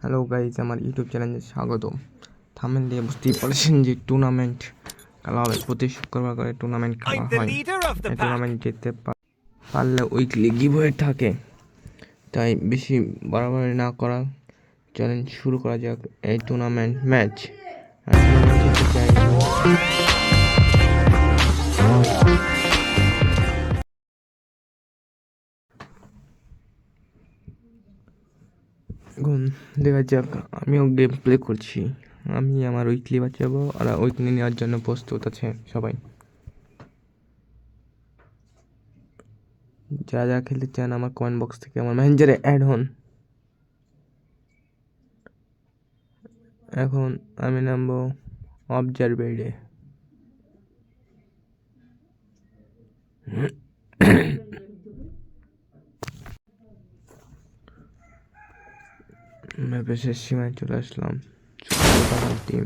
Hello guys আমার YouTube চ্যানেলে স্বাগত থামেন দিয়ে বুঝতেই পারছেন যে টুর্নামেন্ট খেলা হবে। প্রতি শুক্রবার করে টুর্নামেন্ট খেলা হয়. টুর্নামেন্ট জিততে পারলে উইকলি গিভ হয়ে থাকে। তাই বেশি বাড়াবাড়ি না করা চ্যালেঞ্জ শুরু করা যাক। এই টুর্নামেন্ট ম্যাচ এখন দেখা যাক, আমিও গেম প্লে করছি। আমি আমার উইকলি বাঁচাবো আর উইকলি নেওয়ার জন্য প্রস্তুত আছে সবাই। যা যা খেলতে চান আমার কমেন্ট বক্স থেকে আমার ম্যানেজারে অ্যাড হন। এখন আমি নামবো অবজারভেডে ম্যাপের সীমায় চলে আসলাম। টিম।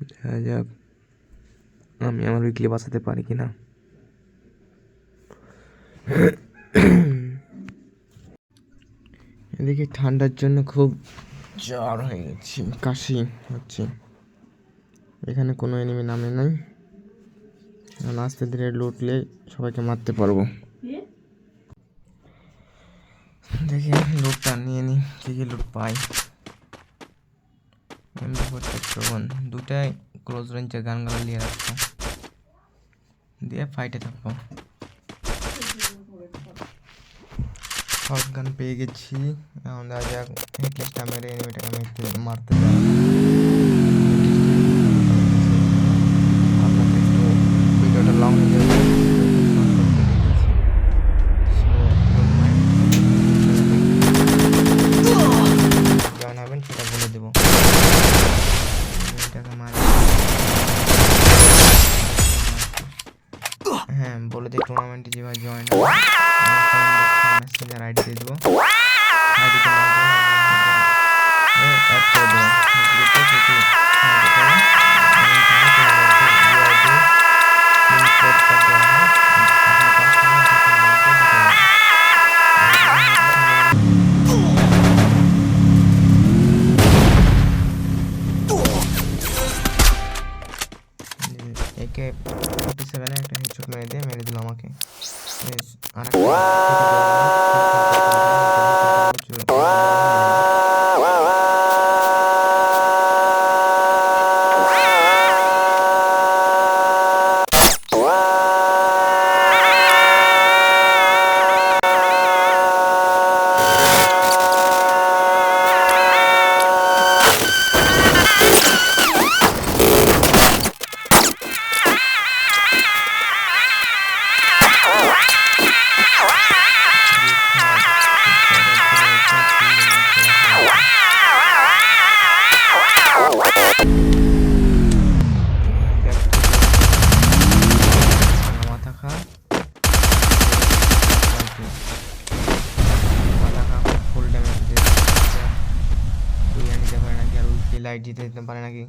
দেখা যাক। আমি আমার উইকলি বাঁচাতে পারি কিনা। এদিকে ঠান্ডার জন্য খুব জ্বর হয়ে গেছে, কাশি হচ্ছে। এখানে কোনো এনিমি নামে নাই। আস্তে ধীরে লুটলে সবাইকে মারতে পারব। দেখি লুটটা নিয়ে নিই কী লুট পাই। দুটাই ক্লোজ রেঞ্জের গানগুলো নিয়ে রাখব। দিয়ে ফাইটে থাকব। সব গান পেয়ে গেছি। আমাদের আজ এক মেরে এনিমিটাকে মারতে মারতে হ্যাঁ বলে দিই টুর্নামেন্টে যেভাবে জয়েন মেসেঞ্জার আইডি দিয়ে দেবো। একে ফোর্টি সেভেনে একটা হেডশট মেরে দিয়ে মেরে দিল আমাকে বেশ, উইকলি লাইট জিতে দিতে পারে নাকি?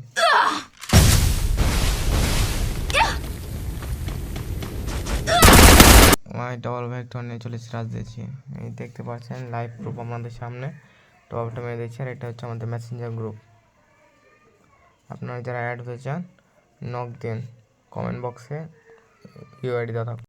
ওয়াই ডবল ভেক্টর নিয়ে চলে সিরাজ দিয়েছি। এই দেখতে পাচ্ছেন লাইভ প্রুফ আমাদের সামনে। টপটা মেরে দিয়েছি, আর এটা হচ্ছে আমাদের মেসেঞ্জার গ্রুপ আপনারা যারা অ্যাড হতে চান নক দিন। কমেন্ট বক্সে ইউআইডি দেওয়া থাকবে